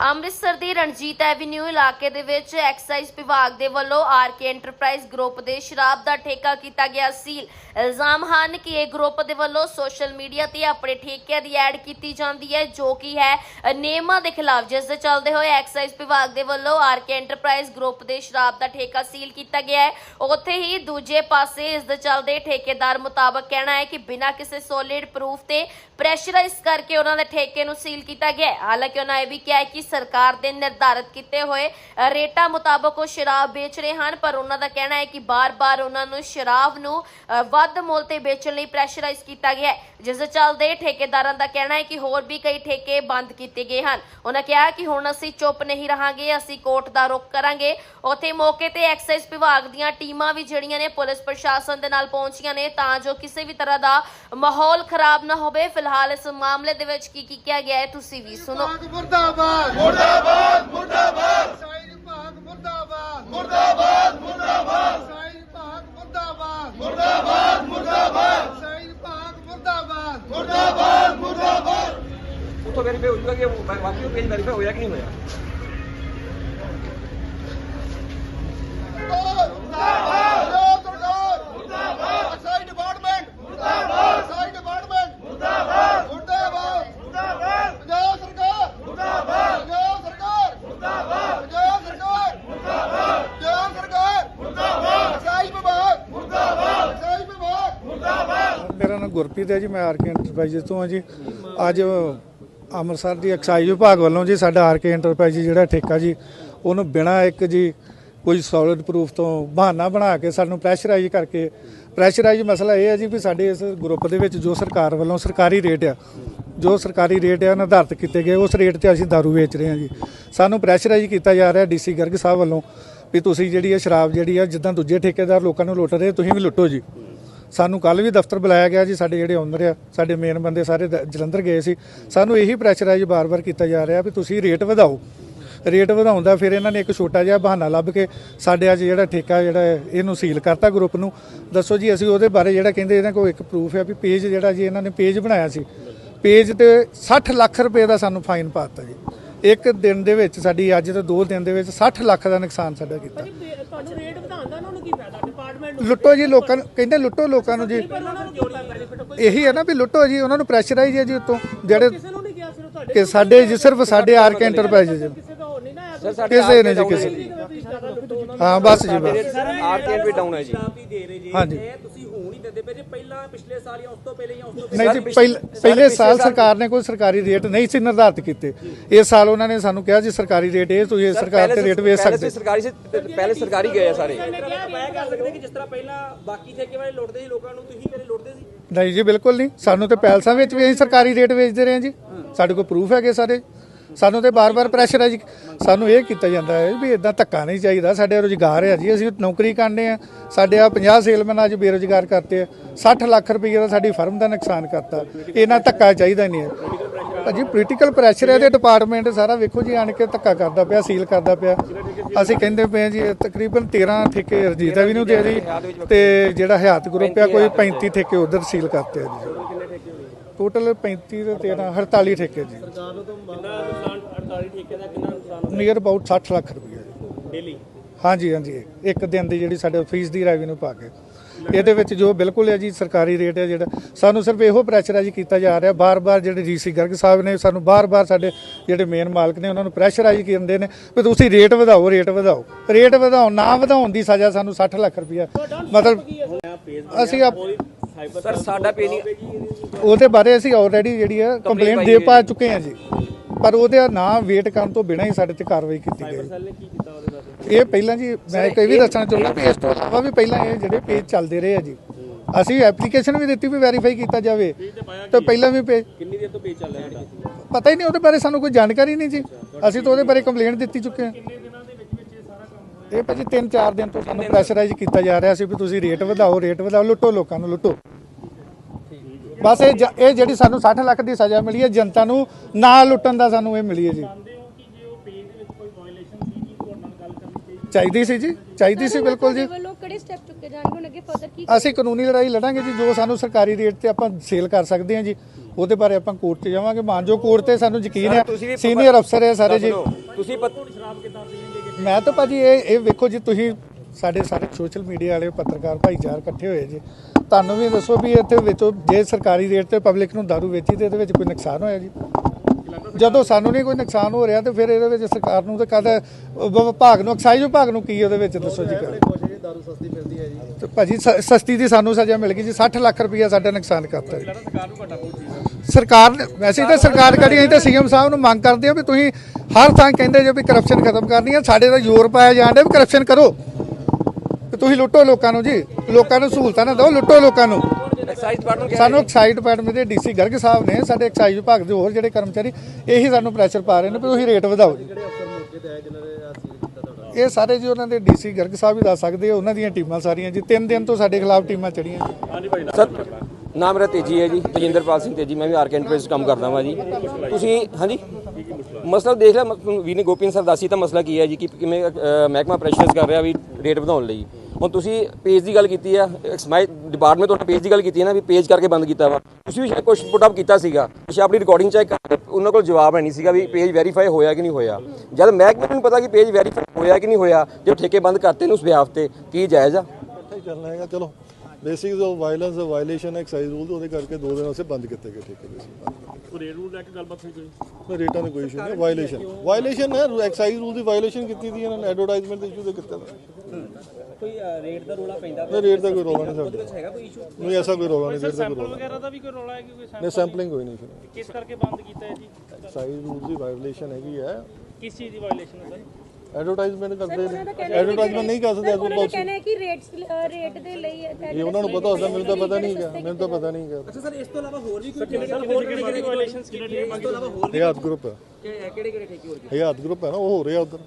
ਅੰਮ੍ਰਿਤਸਰ ਦੀ Ranjit avenue ਇਲਾਕੇ ਦੇ ਵਿੱਚ ਐਕਸਾਈਜ਼ ਵਿਭਾਗ ਦੇ ਵੱਲੋਂ ਆਰਕੇ ਐਂਟਰਪ੍ਰਾਈਜ਼ ਗਰੁੱਪ ਦੇ ਸ਼ਰਾਬ ਦਾ ਠੇਕਾ ਕੀਤਾ ਗਿਆ ਸੀਲ ਇਲਜ਼ਾਮ ਹਨ ਕਿ ਇਹ ਗਰੁੱਪ ਦੇ ਵੱਲੋਂ ਸੋਸ਼ਲ ਮੀਡੀਆ ਤੇ ਆਪਣੇ ਠੇਕਿਆਂ ਦੀ ਐਡ ਕੀਤੀ ਜਾਂਦੀ ਹੈ, ਜੋ ਕਿ ਹੈ ਨਿਯਮਾਂ ਦੇ ਖਿਲਾਫ, ਜਿਸ ਦੇ ਚੱਲਦੇ ਹੋਏ ਐਕਸਾਈਜ਼ ਵਿਭਾਗ ਦੇ ਵੱਲੋਂ ਆਰਕੇ ਐਂਟਰਪ੍ਰਾਈਜ਼ ਗਰੁੱਪ ਦੇ ਸ਼ਰਾਬ ਦਾ ਠੇਕਾ ਸੀਲ ਕੀਤਾ ਗਿਆ ਹੈ। ਉੱਥੇ ਹੀ ਦੂਜੇ ਪਾਸੇ ਇਸ ਦੇ ਚੱਲਦੇ ਠੇਕੇਦਾਰ ਮੁਤਾਬਕ ਕਹਿਣਾ ਹੈ ਕਿ ਬਿਨਾਂ ਕਿਸੇ ਸੋਲਿਡ ਪ੍ਰੂਫ ਤੇ ਪ੍ਰੈਸ਼ਰਾਈਜ਼ ਕਰਕੇ ਉਹਨਾਂ ਦੇ ਠੇਕੇ ਨੂੰ ਸੀਲ ਕੀਤਾ ਗਿਆ ਹਾਲਾਂਕਿ ਉਹਨਾਂ ਇਹ ਵੀ ਕਿਹਾ ਹੈ ਕਿ ਸਰਕਾਰ ਦੇ ਨਿਰਧਾਰਿਤ ਕੀਤੇ ਹੋਏ ਰੇਟਾਂ ਮੁਤਾਬਕ ਉਹ ਸ਼ਰਾਬ ਵੇਚ ਰਹੇ ਹਨ, ਪਰ ਉਹਨਾਂ ਦਾ ਕਹਿਣਾ ਹੈ ਕਿ ਬਾਰ-ਬਾਰ ਉਹਨਾਂ ਨੂੰ ਸ਼ਰਾਬ ਨੂੰ ਵੱਧ ਮੁੱਲ ਤੇ ਵੇਚਣ ਲਈ ਪ੍ਰੈਸ਼ਰਾਈਜ਼ ਕੀਤਾ ਗਿਆ ਹੈ। ਜਿਸ ਦੇ ਚੱਲਦੇ ਠੇਕੇਦਾਰਾਂ ਦਾ ਕਹਿਣਾ ਹੈ ਕਿ ਹੋਰ ਵੀ ਕਈ ਠੇਕੇ ਬੰਦ ਕੀਤੇ ਗਏ ਹਨ। ਉਹਨਾਂ ਕਿਹਾ ਕਿ ਹੁਣ ਅਸੀਂ ਚੁੱਪ ਨਹੀਂ ਰਹਾਂਗੇ, ਅਸੀਂ ਕੋਰਟ ਦਾ ਰੁਖ ਕਰਾਂਗੇ। ਉੱਥੇ ਮੌਕੇ ਤੇ ਐਕਸਾਈਜ਼ ਵਿਭਾਗ ਦੀਆਂ ਟੀਮਾਂ ਵੀ ਜਿਹੜੀਆਂ ਨੇ ਪੁਲਿਸ ਪ੍ਰਸ਼ਾਸਨ ਦੇ ਨਾਲ ਪਹੁੰਚੀਆਂ ਨੇ, ਤਾਂ ਜੋ ਕਿਸੇ ਵੀ ਤਰ੍ਹਾਂ ਦਾ ਮਾਹੌਲ ਖਰਾਬ ਨਾ ਹੋਵੇ। ਫਿਲਹਾਲ ਇਸ ਮਾਮਲੇ ਦੇ ਵਿੱਚ ਕੀ ਕੀ ਕਿਹਾ ਗਿਆ ਹੈ, ਤੁਸੀਂ ਵੀ ਸੁਣੋ। ਮੁਰਦਾਬਾਦ! ਮੁਰਦਾਬਾਦ ਮੁਰਦਾਬਾਦ। ਸਾਈਂ ਭਾਗ ਮੁਰਦਾਬਾਦ। ਮੁਰਦਾਬਾਦ ਮੁਰਦਾਬਾਦ। ਸਾਈਂ ਭਾਗ ਮੁਰਦਾਬਾਦ। ਮੁਰਦਾਬਾਦ ਮੁਰਦਾਬਾਦ। ਸਾਈਂ ਭਾਗ ਮੁਰਦਾਬਾਦ। ਮੁਰਦਾਬਾਦ ਮੁਰਦਾਬਾਦ। ਉੱਥੋਂ ਵੈਰੀਫਾਈ ਹੋ ਜੂਗਾ ਕਿ ਉਹ ਵਾਕਈ ਉਹ ਪੇਜ ਵੈਰੀਫਾਈ ਹੋਇਆ ਕਿ ਨਹੀਂ ਹੋਇਆ ਮੁਰਦਾਬਾਦ ਪੰਜਾਬ ਸਰਕਾਰ ਮੁਰਦਾਬਾਦ ਸਾਈਂ ਡਿਪਾਰਟਮੈਂਟ ਮੁਰਦਾਬਾਦ ਸਾਈਂ ਡਿਪਾਰਟਮੈਂਟ ਮੁਰਦਾਬਾਦ ਮੁਰਦਾਬਾਦ ਮੁਰਦਾਬਾਦ ਪੰਜਾਬ ਸਰਕਾਰ ਮੁਰਦਾਬਾਦ ਪੰਜਾਬ ਸਰਕਾਰ ਮੁਰਦਾਬਾਦ ਪੰਜਾਬ ਸਰਕਾਰ ਮੁਰਦਾਬਾਦ ਪੰਜਾਬ ਸਰਕਾਰ ਮੁਰਦਾਬਾਦ ਸਾਈਂ ਵਿਭਾਗ ਮੁਰਦਾਬਾਦ ਸਾਈਂ ਵਿਭਾਗ ਮੇਰਾ ਨਾਮ ਗੁਰਪ੍ਰੀਤ ਹੈ ਜੀ, ਮੈਂ ਆਰਕੇ ਐਂਟਰਪ੍ਰਾਈਜ਼ ਤੋਂ ਹਾਂ ਜੀ। ਅੱਜ ਅੰਮ੍ਰਿਤਸਰ ਦੀ ਐਕਸਾਈਜ਼ ਵਿਭਾਗ ਵੱਲੋਂ ਜੀ ਸਾਡਾ ਆਰਕੇ ਐਂਟਰਪ੍ਰਾਈਜ਼ ਜਿਹੜਾ ਠੇਕਾ ਜੀ, ਉਹਨੂੰ ਬਿਨਾਂ ਇੱਕ ਜੀ ਕੋਈ ਸੋਲਿਡ ਪ੍ਰੂਫ ਤੋਂ ਬਹਾਨਾ ਬਣਾ ਕੇ ਸਾਨੂੰ ਪ੍ਰੈਸ਼ਰਾਈਜ਼ ਕਰਕੇ ਪ੍ਰੈਸ਼ਰਾਈਜ਼ ਮਸਲਾ ਇਹ ਹੈ ਜੀ ਵੀ ਸਾਡੇ ਇਸ ਗਰੁੱਪ ਦੇ ਵਿੱਚ ਜੋ ਸਰਕਾਰ ਵੱਲੋਂ ਸਰਕਾਰੀ ਰੇਟ ਆ, ਜੋ ਸਰਕਾਰੀ ਰੇਟ ਆ, ਨਿਰਧਾਰਤ ਕੀਤੇ ਗਏ, ਉਸ ਰੇਟ ਤੇ ਅਸੀਂ ਦਾਰੂ ਵੇਚ ਰਹੇ ਹਾਂ ਜੀ। ਸਾਨੂੰ ਪ੍ਰੈਸ਼ਰਾਈਜ਼ ਕੀਤਾ ਜਾ ਰਿਹਾ ਡੀਸੀ ਗਰਗ ਸਾਹਿਬ ਵੱਲੋਂ ਵੀ ਤੁਸੀਂ ਜਿਹੜੀ ਇਹ ਸ਼ਰਾਬ ਜਿਹੜੀ ਆ, ਜਿੱਦਾਂ ਦੂਜੇ ਠੇਕੇਦਾਰ ਲੋਕਾਂ ਨੂੰ ਲੁੱਟ ਰਹੇ, ਤੁਸੀਂ ਵੀ ਲੁੱਟੋ ਜੀ। ਸਾਨੂੰ ਕੱਲ ਵੀ ਦਫ਼ਤਰ ਬੁਲਾਇਆ ਗਿਆ ਜੀ, ਸਾਡੇ ਜਿਹੜੇ ਓਨਰ ਆ, ਸਾਡੇ ਮੇਨ ਬੰਦੇ ਸਾਰੇ ਦ- ਜਲੰਧਰ ਗਏ ਸੀ। ਸਾਨੂੰ ਇਹੀ ਪ੍ਰੈਸ਼ਰਾਈਜ਼ ਬਾਰ-ਬਾਰ ਕੀਤਾ ਜਾ ਰਿਹਾ ਵੀ ਤੁਸੀਂ ਰੇਟ ਵਧਾਓ। ਰੇਟ ਵਧਾਉਣ ਦਾ ਫਿਰ ਇਹਨਾਂ ਨੇ ਇੱਕ ਛੋਟਾ ਜਿਹਾ ਬਹਾਨਾ ਲੱਭ ਕੇ ਸਾਡੇ ਅੱਜ ਜਿਹੜਾ ਠੇਕਾ ਜਿਹੜਾ ਇਹਨੂੰ ਸੀਲ ਕਰਤਾ ਗਰੁੱਪ ਨੂੰ। ਦੱਸੋ ਜੀ, ਅਸੀਂ ਉਹਦੇ ਬਾਰੇ ਜਿਹੜਾ ਕਹਿੰਦੇ ਇਹਨਾਂ ਕੋਲ ਇੱਕ ਪ੍ਰੂਫ ਹੈ ਵੀ ਪੇਜ ਜਿਹੜਾ ਜੀ ਇਹਨਾਂ ਨੇ ਪੇਜ ਬਣਾਇਆ ਸੀ। ਪੇਜ ਤੇ 60 ਲੱਖ ਰੁਪਏ ਦਾ ਸਾਨੂੰ ਫਾਈਨ ਪਾਤਾ ਜੀ। ਇੱਕ ਦਿਨ ਦੇ ਵਿੱਚ ਸਾਡੀ ਅੱਜ ਤੋਂ ਦੋ ਦਿਨ ਦੇ ਵਿੱਚ 60 ਲੱਖ ਦਾ ਨੁਕਸਾਨ ਸਾਡਾ ਕੀਤਾ। ਤੁਹਾਨੂੰ ਰੇਟ ਵਧਾਉਣ ਦਾ ਉਹਨਾਂ ਨੂੰ ਕੀ ਫਾਇਦਾ? ਲੁੱਟੋ ਜੀ ਲੋਕਾਂ ਨੂੰ ਕਹਿੰਦੇ ਲੁੱਟੋ ਲੋਕਾਂ ਨੂੰ ਜੀ। ਕੀ ਇਹੀ ਹੈ ਨਾ ਵੀ ਲੁੱਟੋ ਜੀ ਉਹਨਾਂ ਨੂੰ ਪ੍ਰੈਸ਼ਰਾਈਜ਼ ਹੈ ਜੀ ਉਤੋਂ। ਜਿਹੜੇ ਕਿਸੇ ਨੂੰ ਨਹੀਂ ਕਿਹਾ ਸਿਰਫ ਤੁਹਾਡੇ ਕਿ ਸਾਡੇ ਜੀ ਸਿਰਫ ਸਾਡੇ ਆਰਕ ਐਂਟਰਪ੍ਰਾਈਜ਼ ਜੀ। ਕਿਸੇ ਨਾ ਜੀ ਕਿਸੇ ਹਾਂ ਬਸ ਜੀ ਬਸ। ਆਰਟੀਐਨ ਵੀ ਡਾਊਨ ਹੈ ਜੀ। ਹਾਂਜੀ। ਇਹ ਤੁਸੀਂ ਹੁਣ ਹੀ ਦਿੰਦੇ ਪਏ ਜੇ ਪਹਿਲਾਂ ਪਿਛਲੇ ਸਾਲ ਜਾਂ ਉਸ ਤੋਂ ਪਹਿਲੇ ਜਾਂ ਉਸ ਤੋਂ ਨਹੀਂ ਜੀ ਪਹਿਲੇ ਪਹਿਲੇ ਸਾਲ ਸਰਕਾਰ ਨੇ ਕੋਈ ਸਰਕਾਰੀ ਰੇਟ ਨਹੀਂ ਸੀ ਨਿਰਧਾਰਿਤ ਕੀਤੇ। ਇਸ ਸਾਲ ਉਹਨਾਂ ਨੇ ਸਾਨੂੰ ਕਿਹਾ ਜੀ ਸਰਕਾਰੀ ਰੇਟ ਇਹ ਤੁਸੀਂ ਸਰਕਾਰ ਤੇ ਰੇਟ ਵੇਚ ਸਕਦੇ। ਸਰਕਾਰੀ ਸੇ ਪਹਿਲੇ ਸਰਕਾਰੀ ਗਏ ਆ ਸਾਰੇ। ਮੈਂ ਕਹਿ ਸਕਦੇ ਕਿ ਜਿਸ ਤਰ੍ਹਾਂ ਪਹਿਲਾਂ ਬਾਕੀ ਠੇਕੇ ਵਾਲੇ ਲੁੱਟਦੇ ਸੀ ਲੋਕਾਂ ਨੂੰ ਤੁਸੀਂ ਕਦੇ ਲੁੱਟਦੇ ਸੀ? ਨਹੀਂ ਜੀ ਬਿਲਕੁਲ ਨਹੀਂ। ਸਾਨੂੰ ਤੇ ਪੈਲਸਾਂ ਵਿੱਚ ਵੀ ਅਸੀਂ ਸਰਕਾਰੀ ਰੇਟ ਵੇਚਦੇ ਰਹੇ ਹਾਂ ਜੀ। ਸਾਡੇ ਕੋਲ ਪ੍ਰੂਫ ਹੈਗੇ ਸਾਰੇ। ਸਾਨੂੰ ਤੇ ਬਾਰ-ਬਾਰ ਪ੍ਰੈਸ਼ਰਾਈਜ਼ ਸਾਨੂੰ ਇਹ ਕੀਤਾ ਜਾਂਦਾ ਹੈ ਵੀ ਇਦਾਂ ਧੱਕਾ ਨਹੀਂ ਚਾਹੀਦਾ। ਸਾਡੇ ਰੋਜ਼ਗਾਰ ਹੈ ਜੀ, ਅਸੀਂ ਨੌਕਰੀ ਕਰਨੇ ਆ। ਸਾਡੇ ਆ 50 ਸੇਲਮੈਨ ਅੱਜ ਬੇਰੋਜ਼ਗਾਰ ਕਰਤੇ ਆ। 60 ਲੱਖ ਰੁਪਏ ਦਾ ਸਾਡੀ ਫਰਮ ਦਾ ਨੁਕਸਾਨ ਕਰਤਾ। ਇਹਨਾਂ ਧੱਕਾ ਚਾਹੀਦਾ ਨਹੀਂ ਹੈ। ਭਾਜੀ ਪੋਲੀਟੀਕਲ ਪ੍ਰੈਸ਼ਰ ਹੈ ਤੇ ਡਿਪਾਰਟਮੈਂਟ ਸਾਰਾ ਵੇਖੋ ਜੀ, ਆਣ ਕੇ ਧੱਕਾ ਕਰਦਾ ਪਿਆ ਸੀਲ ਕਰਦਾ ਪਿਆ। ਅਸੀਂ ਕਹਿੰਦੇ ਪਏ ਹਾਂ ਜੀ ਤਕਰੀਬਨ 13 ਠੇਕੇ ਰਜੀਤਾ ਵੀ ਨੂੰ ਦੇ ਜੀ। ਤੇ ਜਿਹੜਾ ਹਯਾਤ ਗਰੁੱਪ ਆ ਕੋਈ 35 ਠੇਕੇ ਉਧਰ ਸੀਲ ਕਰਤੇ ਆ ਜੀ। ਟੋਟਲ 35 ਤੇ 13 48 ਠੇਕੇ ਜੀ। ਕਿੰਨਾ ਨੁਕਸਾਨ 48 ਠੇਕੇ ਦਾ ਕਿੰਨਾ ਨੁਕਸਾਨ ਨੀਅਰ ਅਬਾਊਟ 60 ਲੱਖ ਰੁਪਏ। ਡੇਲੀ ਹਾਂਜੀ ਹਾਂਜੀ। ਇੱਕ ਦਿਨ ਦੀ ਜਿਹੜੀ ਸਾਡੇ ਫੀਸ ਦੀ ਰੈਵਨਿਊ ਪਾ ਕੇ। ਇਹਦੇ ਵਿੱਚ ਜੋ ਬਿਲਕੁਲ ਹੈ ਜੀ ਸਰਕਾਰੀ ਰੇਟ ਹੈ ਜਿਹੜਾ ਸਾਨੂੰ ਸਿਰਫ ਇਹੋ ਪ੍ਰੈਸ਼ਰਾਈਜ਼ ਕੀਤਾ ਜਾ ਰਿਹਾ ਬਾਰ-ਬਾਰ ਜਿਹੜੇ ਡੀਸੀ ਗਰਗ ਸਾਹਿਬ ਨੇ ਸਾਨੂੰ ਬਾਰ-ਬਾਰ ਸਾਡੇ ਜਿਹੜੇ ਮੇਨ ਮਾਲਕ ਨੇ ਉਹਨਾਂ ਨੂੰ ਪ੍ਰੈਸ਼ਰਾਈਜ਼ ਕਰਦੇ ਨੇ ਵੀ ਤੁਸੀਂ ਰੇਟ ਵਧਾਓ ਰੇਟ ਵਧਾਓ। ਰੇਟ ਵਧਾਉਣ ਨਾ ਵਧਾਉਣ ਦੀ ਸਜ਼ਾ ਸਾਨੂੰ 60 ਲੱਖ ਰੁਪਇਆ। ਮਤਲਬ ਅਸੀਂ ਆਪ ਸਰ ਸਾਡਾ ਪੇ ਨਹੀਂ ਉਹਦੇ ਬਾਰੇ ਅਸੀਂ ਆਲਰੇਡੀ ਜਿਹੜੀ ਹੈ ਕੰਪਲੇਂਟ ਦੇ ਪਾ ਚੁੱਕੇ ਹਾਂ ਜੀ। ਪਰ ਉਹਦੇ ਨਾਂ ਵੇਟ ਕਰਨ ਤੋਂ ਬਿਨਾਂ ਹੀ ਸਾਡੇ ਤੇ ਕਾਰਵਾਈ ਕੀਤੀ ਗਈ। ਇਹ ਪਹਿਲਾਂ ਜੀ ਮੈਂ ਇੱਕ ਇਹ ਵੀ ਦੱਸਣਾ ਚਾਹੁੰਦਾ ਵੀ ਇਸ ਤੋਂ ਇਲਾਵਾ ਵੀ ਪਹਿਲਾਂ ਇਹ ਜਿਹੜੇ ਪੇਜ ਚੱਲਦੇ ਰਹੇ ਆ ਜੀ। ਅਸੀਂ ਐਪਲੀਕੇਸ਼ਨ ਵੀ ਦਿੱਤੀ ਵੀ ਵੈਰੀਫਾਈ ਕੀਤਾ ਜਾਵੇ। ਤੇ ਪਹਿਲਾਂ ਵੀ ਪੇਜ ਕਿੰਨੀ ਦੇਰ ਤੋਂ ਪੇਜ ਚੱਲ ਰਿਹਾ ਪਤਾ ਹੀ ਨਹੀਂ ਉਹਦੇ ਬਾਰੇ ਸਾਨੂੰ ਕੋਈ ਜਾਣਕਾਰੀ ਨਹੀਂ ਜੀ। ਅਸੀਂ ਤਾਂ ਉਹਦੇ ਬਾਰੇ ਕੰਪਲੇਂਟ ਦਿੱਤੀ ਚੁੱਕੇ ਹਾਂ। ਇਹ ਭਾਜੀ 3-4 ਦਿਨ ਤੋਂ ਸਾਨੂੰ ਪ੍ਰੈਸ਼ਰਾਈਜ਼ ਕੀਤਾ ਜਾ ਰਿਹਾ ਸੀ ਵੀ ਤੁਸੀਂ ਰੇਟ ਵਧਾਓ ਰੇਟ ਵਧਾਓ ਲੁੱਟੋ ਲੋਕਾਂ ਨੂੰ ਲੁੱਟੋ। ਬਸ ਇਹ ਇਹ ਜਿਹੜੀ ਸਾਨੂੰ 60 ਲੱਖ ਦੀ ਸਜ਼ਾ ਮਿਲੀ ਹੈ ਜਨਤਾ ਨੂੰ ਨਾ ਲੁੱਟਣ ਦਾ ਸਾਨੂੰ ਇਹ ਮਿਲੀ ਹੈ ਜੀ। ਚਾਹੀਦੀ ਸੀ ਜੀ ਚਾਹੀਦੀ ਸੀ ਬਿਲਕੁਲ ਜੀ। ਵੱਲੋਂ ਕਿਹੜੇ ਸਟੈਪ ਚੁੱਕੇ ਜਾਣਗੇ? ਹੁਣ ਅੱਗੇ ਫਰਦਰ ਕੀ ਅਸੀਂ ਕਾਨੂੰਨੀ ਲੜਾਈ ਲੜਾਂਗੇ ਜੀ ਜੋ ਸਾਨੂੰ ਸਰਕਾਰੀ ਰੇਟ ਤੇ ਆਪਾਂ ਸੇਲ ਕਰ ਸਕਦੇ ਹਾਂ ਜੀ ਉਹਦੇ ਬਾਰੇ ਆਪਾਂ ਕੋਰਟ 'ਚ ਜਾਵਾਂਗੇ। ਮਾਨਜੋ ਕੋਰਟ ਤੇ ਸਾਨੂੰ ਯਕੀਨ ਹੈ ਸੀਨੀਅਰ ਅਫਸਰ ਹੈ ਸਾਰੇ ਜੀ। ਤੁਸੀਂ ਪਤ- ਮੈਂ ਤਾਂ ਭਾਜੀ ਇਹ ਇਹ ਵੇਖੋ ਜੀ ਤੁਸੀਂ ਸਾਡੇ ਸਾਰੇ ਸੋਸ਼ਲ ਮੀਡੀਆ ਵਾਲੇ ਪੱਤਰਕਾਰ ਭਾਈਚਾਰ ਇਕੱਠੇ ਹੋਏ ਜੀ। ਤੁਹਾਨੂੰ ਵੀ ਦੱਸੋ ਵੀ ਇੱਥੇ ਵਿੱਚੋਂ ਜੇ ਸਰਕਾਰੀ ਰੇਟ ਤੇ ਪਬਲਿਕ ਨੂੰ ਦਾਰੂ ਵੇਚੀ ਤੇ ਇਹਦੇ ਵਿੱਚ ਕੋਈ ਨੁਕਸਾਨ ਹੋਇਆ ਜੀ? ਜਦੋਂ ਸਾਨੂੰ ਨਹੀਂ ਕੋਈ ਨੁਕਸਾਨ ਹੋ ਰਿਹਾ ਤੇ ਫਿਰ ਇਹਦੇ ਵਿੱਚ ਸਰਕਾਰ ਨੂੰ ਤੇ ਕਹਦਾ ਵਿਭਾਗ ਨੂੰ ਐਕਸਾਈਜ਼ ਵਿਭਾਗ ਨੂੰ ਕੀ ਉਹਦੇ ਵਿੱਚ ਦੱਸੋ ਜੀ? ਕਰ ਦਾਰੂ ਸਸਤੀ ਮਿਲਦੀ ਹੈ ਜੀ। ਤੇ ਭਾਜੀ ਸਸਤੀ ਦੀ ਸਾਨੂੰ ਸਜ਼ਾ ਮਿਲ ਗਈ ਜੀ 60 ਲੱਖ ਰੁਪਇਆ ਸਾਡਾ ਨੁਕਸਾਨ ਕਰਤਾ ਜੀ। ਸਰਕਾਰ ਨੇ ਵੈਸੇ ਤਾਂ ਸਰਕਾਰ ਕਰੀ ਅਸੀਂ ਤਾਂ ਸੀਐਮ ਸਾਹਿਬ ਨੂੰ ਮੰਗ ਕਰਦੇ ਆ ਵੀ ਤੁਸੀਂ ਹਰ ਥਾਂ ਕਹਿੰਦੇ ਜੋ ਵੀ ਕਰਪਸ਼ਨ ਖਤਮ ਕਰਨੀ ਹੈ ਸਾਡੇ ਤਾਂ ਜ਼ੋਰ ਪਾਇਆ ਜਾਂਦਾ ਵੀ ਕਰਪਸ਼ਨ ਕਰੋ। ਤੇ ਤੁਸੀਂ ਲੁੱਟੋ ਲੋਕਾਂ ਨੂੰ ਜੀ ਲੋਕਾਂ ਨੂੰ ਸਹੂਲਤਾਂ ਨਾ ਦਿਓ ਲੁੱਟੋ ਲੋਕਾਂ ਨੂੰ। ਐਕਸਾਈਜ਼ ਡਿਪਾਰਟਮੈਂਟ ਸਾਨੂੰ ਐਕਸਾਈਜ਼ ਡਿਪਾਰਟਮੈਂਟ ਦੇ ਡੀਸੀ ਗਰਗ ਸਾਹਿਬ ਨੇ ਸਾਡੇ ਐਕਸਾਈਜ਼ ਵਿਭਾਗ ਦੇ ਹੋਰ ਜਿਹੜੇ ਕਰਮਚਾਰੀ ਇਹੀ ਸਾਨੂੰ ਪ੍ਰੈਸ਼ਰ ਪਾ ਰਹੇ ਨੇ ਵੀ ਤੁਸੀਂ ਰੇਟ ਵਧਾਓ ਜੀ। ਇਹ ਸਾਰੇ ਜੀ ਉਹਨਾਂ ਦੇ ਡੀਸੀ ਗਰਗ ਸਾਹਿਬ ਵੀ ਦੱਸ ਸਕਦੇ ਉਹਨਾਂ ਦੀਆਂ ਟੀਮਾਂ ਸਾਰੀਆਂ ਜੀ ਤਿੰਨ ਦਿਨ ਤੋਂ ਸਾਡੇ ਖਿਲਾਫ ਟੀਮਾਂ ਚੜੀਆਂ ਜੀ। ਸਰ ਨਾਮ ਮੇਰਾ ਤੇਜੀ ਹੈ ਜੀ ਤਜਿੰਦਰਪਾਲ ਸਿੰਘ ਤੇਜੀ ਮੈਂ ਵੀ ਆਰਕ ਐਂਟਰਪ੍ਰਾਈਜ਼ ਕੰਮ ਕਰਦਾ ਹਾਂ ਜੀ। ਤੁਸੀਂ ਹਾਂਜੀ? ਮਸਲਾ ਦੇਖ ਲਿਆ ਮ- ਵੀ ਨੇ ਗੋਪੀਨ ਸਰ ਦੱਸੀ ਤਾਂ ਮਸਲਾ ਕੀ ਹੈ ਜੀ ਕਿ ਕਿਵੇਂ ਮਹਿਕਮਾ ਪ੍ਰੈਸ਼ਰਸ ਕਰ ਰਿਹਾ ਵੀ ਰੇਟ ਵਧਾਉਣ ਲਈ। ਹੁਣ ਤੁਸੀਂ ਪੇਜ ਦੀ ਗੱਲ ਕੀਤੀ ਆ ਐਕਸਮਾਈ ਡਿਪਾਰਟਮੈਂਟ ਤੋਂ ਪੇਜ ਦੀ ਗੱਲ ਕੀਤੀ ਹੈ ਨਾ, ਵੀ ਪੇਜ ਕਰਕੇ ਬੰਦ ਕੀਤਾ ਵਾ। ਤੁਸੀਂ ਵੀ ਕੁਝ ਪੁੱਟ ਅਪ ਕੀਤਾ ਸੀਗਾ। ਤੁਸੀਂ ਆਪਣੀ ਰਿਕਾਰਡਿੰਗ ਚੈੱਕ ਉਹਨਾਂ ਕੋਲ ਜਵਾਬ ਹੈ ਨਹੀਂ ਸੀਗਾ ਵੀ ਪੇਜ ਵੈਰੀਫਾਈ ਹੋਇਆ ਕਿ ਨਹੀਂ ਹੋਇਆ। ਜਦ ਮਹਿਕਮੇ ਨੂੰ ਪਤਾ ਕਿ ਪੇਜ ਵੈਰੀਫਾਈ ਹੋਇਆ ਕਿ ਨਹੀਂ ਹੋਇਆ, ਜੇ ਠੇਕੇ ਬੰਦ ਕਰਤੇ ਨੇ ਉਸ ਵਿਆਹ ਤੇ, ਕੀ ਜਾਇਜ਼ ਆ? ਇਕੱਠਾ ਹੀ ਚੱਲਣਾ ਹੈਗਾ, ਚਲੋ। ਬੇਸਿਕ ਜੋ ਵਾਇਲੈਂਸ ਵਾਇਲੇਸ਼ਨ ਐਕਸਾਈਜ਼ ਰੂਲ ਉਹਦੇ ਕਰਕੇ ਦੋ ਦਿਨ ਉਸੇ ਬੰਦ ਕੀਤੇ ਗਏ ਠੇਕੇ ਦੇ ਸੀ ਰੇਟ ਰੂਲ ਲੈ ਕੇ ਗੱਲਬਾਤ ਹੋਈ ਕੋਈ? ਰੇਟਾਂ ਦਾ ਕੋਈ ਇਸ਼ੂ ਨਹੀਂ ਵਾਇਲੇਸ਼ਨ ਵਾਇਲੇਸ਼ਨ ਹੈ ਐਕਸਾਈਜ਼ ਰੂਲ ਦੀ ਵਾਇਲੇਸ਼ਨ ਕੀਤੀ ਦੀ ਇਹਨਾਂ ਨੇ ਐਡਵਰਟਾਈਜ਼ਮੈਂਟ ਦੇ ਇਸ਼ੂ ਦੇ ਕੀਤਾ। ਕੋਈ ਰੇਟ ਦਾ ਰੋਲਾ ਪੈਂਦਾ ਨਹੀਂ ਰੇਟ ਦਾ ਕੋਈ ਰੌਲਾ ਨਹੀਂ ਸਾਡੇ ਹੈਗਾ ਕੋਈ ਇਸ਼ੂ ਨਹੀਂ ਐਸਾ ਕੋਈ ਰੌਲਾ ਨਹੀਂ ਰੇਟ ਦਾ ਕੋਈ ਰੌਲਾ ਵਗੈਰਾ ਦਾ ਵੀ ਕੋਈ ਰੋਲਾ ਹੈ ਕਿ ਕੋਈ ਨਹੀਂ ਸੈਂਪਲਿੰਗ ਕੋਈ ਨਹੀਂ ਫਿਰ ਕਿਸ ਕਰਕੇ ਬੰਦ ਕੀਤਾ ਹੈ ਜੀ? ਐਕਸਾਈਜ਼ ਰੂਲ ਦੀ ਵਾਇਲੇਸ਼ਨ ਹੈਗੀ ਹੈ। ਕਿਸ ਚੀਜ਼ ਦੀ ਵਾਇਲੇਸ਼ਨ ਹੈ ਸਰ ਐਡਵਰਟਾਈਜ਼ਮੈਂਟ ਕਰਦੇ ਨੇ। ਐਡਵਰਟਾਈਜ਼ਮੈਂਟ ਨਹੀਂ ਕਰ ਸਕਦੇ ਉਹਨਾਂ ਦਾ ਐਸ ਕਹਿਣਾ ਹੈ ਕਿ ਰੇਟਸ ਰੇਟ ਦੇ ਲਈ ਇਹ ਉਹਨਾਂ ਨੂੰ ਪਤਾ ਹੁੰਦਾ ਮੈਨੂੰ ਤਾਂ ਪਤਾ ਨਹੀਂ ਹੈਗਾ ਮੈਨੂੰ ਤਾਂ ਪਤਾ ਨਹੀਂ ਹੈਗਾ। ਅੱਛਾ ਸਰ ਇਸ ਤੋਂ ਇਲਾਵਾ ਹੋਰ ਵੀ ਕੋਈ ਹੋਰ ਕਿਹੜੇ ਕਿਹੜੇ ਵਾਇਲੇਸ਼ਨਸ ਕਿਹੜੇ ਇਸ ਤੋਂ ਇਲਾਵਾ ਹੋਰ ਹਯਾਤ ਗਰੁੱਪ ਹੈ। ਕਿਹੜੇ ਕਿਹੜੇ ਠੇਕੇ ਹੋਰ ਹਯਾਤ ਗਰੁੱਪ ਹੈ ਨਾ ਉਹ ਹੋ ਰਿਹਾ ਉਧਰ।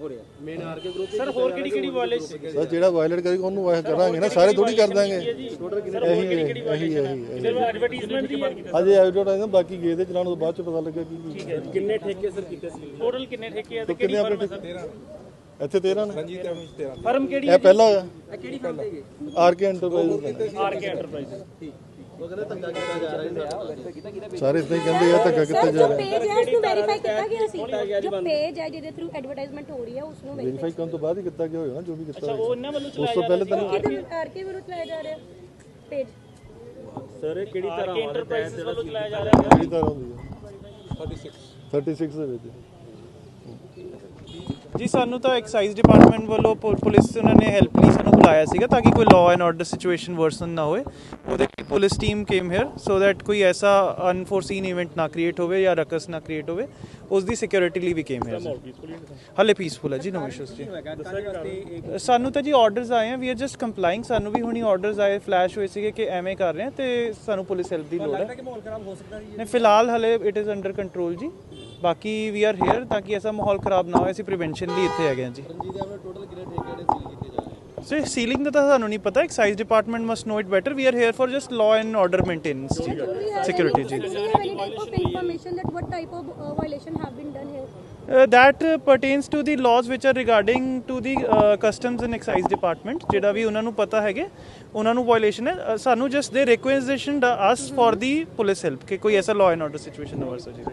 ਹੋ ਰਿਹਾ। ਮੇਨ ਆਰਕੇ ਗਰੁੱਪ ਸਰ ਹੋਰ ਕਿਹੜੀ ਕਿਹੜੀ ਵਾਇਲੇਸ਼ਨ ਸਰ ਜਿਹੜਾ ਵਾਇਲੇਟ ਕਰੇਗਾ ਉਹਨੂੰ ਵਾਇਸ ਕਰਾਂਗੇ ਨਾ ਸਾਰੇ ਥੋੜੀ ਕਰ ਦਾਂਗੇ ਇਹੀ ਇਹੀ ਇਹੀ ਐਡਵਰਟਾਈਜ਼ਮੈਂਟ ਦੀ ਹੈ। ਅਜੇ ਐਡਵਰਟਾਈਜ਼ਿੰਗ ਬਾਕੀ ਗਏ ਦੇ ਚਲਾਉਣ ਤੋਂ ਬਾਅਦ ਚ ਪਤਾ ਲੱਗਾ ਕੀ ਕੀ ਕਿੰਨੇ ਠੇਕੇ ਸਰ ਕੀਤੇ ਸੀ? ਟੋਟਲ ਕਿੰਨੇ ਠੇਕੇ ਆ ਤੇ ਕਿੰਨੇ ਆਪਣੇ ਇੱਥੇ 13 ਨੇ? ਫਰਮ ਕਿਹੜੀ ਇਹ ਪਹਿਲਾ ਹੋਇਆ ਹੈ ਕਿਹੜੀ ਫਰਮ ਦੇਗੇ ਆਰਕੇ ਐਂਟਰਪ੍ਰਾਈਜ਼ ਆਰਕੇ ਐਂਟਰਪ੍ਰਾਈਜ਼ ਸਾਰੇ ਇਦਾਂ ਹੀ ਕਹਿੰਦੇ ਆ ਧੱਕਾ ਕੀਤਾ ਜਾ ਜੋ ਰਿਹਾ। ਪੇਜ ਹੈ ਉਸ ਨੂੰ ਵੈਰੀਫਾਈ ਕੀਤਾ ਗਿਆ ਸੀ। ਜੋ ਪੇਜ ਹੈ ਜਿਹਦੇ ਥਰੂ ਐਡਵਰਟਾਈਜ਼ਮੈਂਟ ਹੋ ਰਹੀ ਹੈ ਉਸ ਨੂੰ ਵੈਰੀਫਾਈ ਕਰਨ ਤੋਂ ਬਾਅਦ ਹੀ ਕੀਤਾ ਗਿਆ ਹੋਇਆ ਨਾ ਜੋ ਵੀ ਕੀਤਾ ਹੋਇਆ ਉਹ ਇਹਨਾਂ ਵੱਲੋਂ ਉਸ ਤੋਂ ਪਹਿਲੇ ਤਾਂ ਨਹੀਂ ਕਿਹਦੇ ਆਰਕੇ ਵੱਲੋਂ ਚਲਾਇਆ ਜਾ ਰਿਹਾ ਪੇਜ ਸਰ ਕਿਹੜੀ ਤਰ੍ਹਾਂ ਐਂਟਰਪ੍ਰਾਈਜ਼ ਵੱਲੋਂ ਚਲਾਇਆ ਜਾ ਰਿਹਾ ਹੈ ਕਿਹੜੀ ਤਰ੍ਹਾਂ ਹੁੰਦੀ ਹੈ? 36 36 ਦੇ ਵਿੱਚ। ਜੀ ਸਾਨੂੰ ਤਾਂ ਐਕਸਾਈਜ਼ ਡਿਪਾਰਟਮੈਂਟ ਵੱਲੋਂ ਪੁਲਿਸ ਉਹਨਾਂ ਨੇ ਹੈਲਪ ਲਈ ਸਾਨੂੰ ਬੁਲਾਇਆ ਸੀਗਾ ਤਾਂ ਕਿ ਕੋਈ law and order situation worsen ਨਾ ਹੋਵੇ ਉਹਦੇ police team came here so that ਕੋਈ ਐਸਾ ਅਨਫੋਰਸੀਨ ਇਵੈਂਟ ਨਾ ਕ੍ਰੀਏਟ ਹੋਵੇ ਜਾਂ ਰਕਸ ਨਾ ਕ੍ਰੀਏਟ ਹੋਵੇ ਉਸ ਦੀ ਸਿਕਿਉਰਿਟੀ ਲਈ ਵੀ ਕੇਮ ਹੇਅਰ ਹਲੇ ਪੀਸਫੁਲ ਹੈ ਜੀ ਨੋ ਇਸ਼ੂਸ ਜੀ ਸਾਨੂੰ ਤਾਂ ਜੀ ਆਰਡਰਸ ਆਏ ਆ ਵੀ ਆਰ ਜਸਟ ਕੰਪਲਾਈਂਗ ਸਾਨੂੰ ਵੀ ਹੁਣੀ ਆਰਡਰਸ ਆਏ ਫਲੈਸ਼ ਹੋਏ ਸੀਗੇ ਕਿ ਐਵੇਂ ਕਰ ਰਹੇ ਆ ਤੇ ਸਾਨੂੰ ਪੁਲਿਸ ਹੈਲਪ ਦੀ ਲੋੜ ਹੈ ਨਹੀਂ ਫਿਲਹਾਲ ਹਲੇ ਇਟ ਇਜ਼ ਅੰਡਰ ਕੰਟਰੋਲ ਜੀ ਬਾਕੀ ਵੀ ਆਰ ਹੇਅਰ ਤਾਂ ਕਿ ਐਸਾ ਮਾਹੌਲ ਖਰਾਬ ਨਾ ਹੋਏ ਅਸੀਂ ਪ੍ਰੀਵੈਂਸ਼ਨ ਲਈ ਇੱਥੇ ਹੈਗੇ ਹਾਂ ਜੀ ਸੋ ਸੀਲਿੰਗ ਦਾ ਤਾਂ ਸਾਨੂੰ ਨਹੀਂ ਪਤਾ excise department must know it better we are here for just law and order maintenance ਜੀ ਸਿਕਿਉਰਿਟੀ ਜੀ of uh, violation have been done here? Uh, that uh, pertains to the laws which are regarding to the uh, customs and excise department ਜਿਹੜਾ ਵੀ ਉਹਨਾਂ ਨੂੰ ਪਤਾ ਹੈਗੇ ਉਹਨਾਂ ਨੂੰ ਵਾਇਲੇਸ਼ਨ ਹੈ ਸਾਨੂੰ just the requestation as for the police help ਕਿ ਕੋਈ ਐਸਾ ਲਾਅ ਐਂਡ ਆਰਡਰ ਸਿਚੁਏਸ਼ਨ ਨਾ ਵਰਸੋ ਜੀ